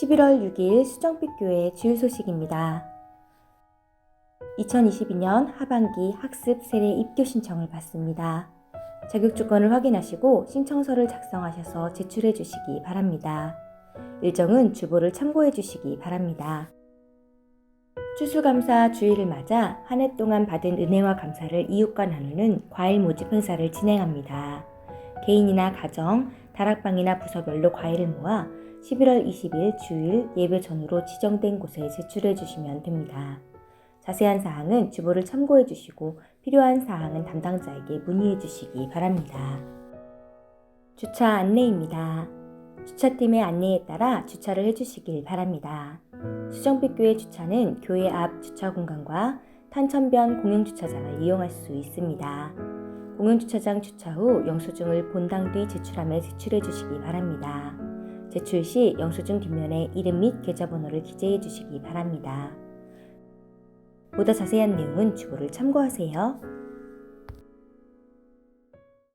11월 6일 수정빛교회 주요 소식입니다. 2022년 하반기 학습 세례 입교 신청을 받습니다. 자격 조건을 확인하시고 신청서를 작성하셔서 제출해 주시기 바랍니다. 일정은 주보를 참고해 주시기 바랍니다. 추수감사 주일을 맞아 한 해 동안 받은 은혜와 감사를 이웃과 나누는 과일 모집 행사를 진행합니다. 개인이나 가정, 다락방이나 부서별로 과일을 모아 11월 20일 주일 예배 전후로 지정된 곳에 제출해 주시면 됩니다. 자세한 사항은 주보를 참고해 주시고 필요한 사항은 담당자에게 문의해 주시기 바랍니다. 주차 안내입니다. 주차팀의 안내에 따라 주차를 해 주시길 바랍니다. 수정빛교회 주차는 교회 앞 주차 공간과 탄천변 공영주차장을 이용할 수 있습니다. 공영주차장 주차 후 영수증을 본당 뒤 제출함에 제출해 주시기 바랍니다. 제출 시 영수증 뒷면에 이름 및 계좌번호를 기재해 주시기 바랍니다. 보다 자세한 내용은 주보를 참고하세요.